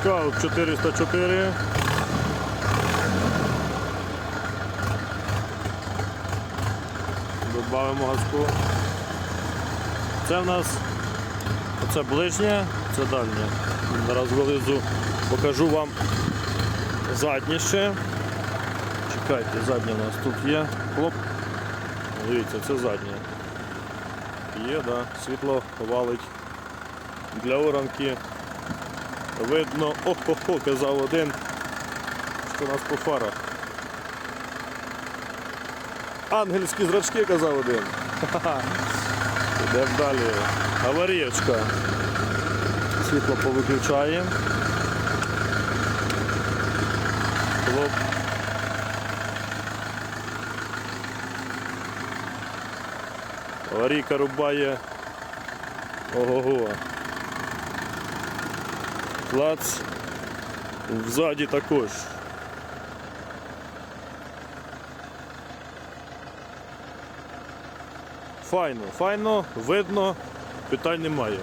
Скаут 404. Добавимо газку. Це в нас оце ближнє, це дальнє. Зараз вилизу покажу вам заднє ще. Чекайте, заднє у нас тут є. Хлоп. Дивіться, це заднє. Є, да. Світло валить для оранки. Видно, охо-хо, казав один, що у нас по фарах. Ангельські зрачки казав один. Йдемо далі. Аварієчка. Світло повиключаємо. Хлоп. Аварійка рубає. Ого-го. Клац. Взаді також. Файно, файно, видно, питань немає.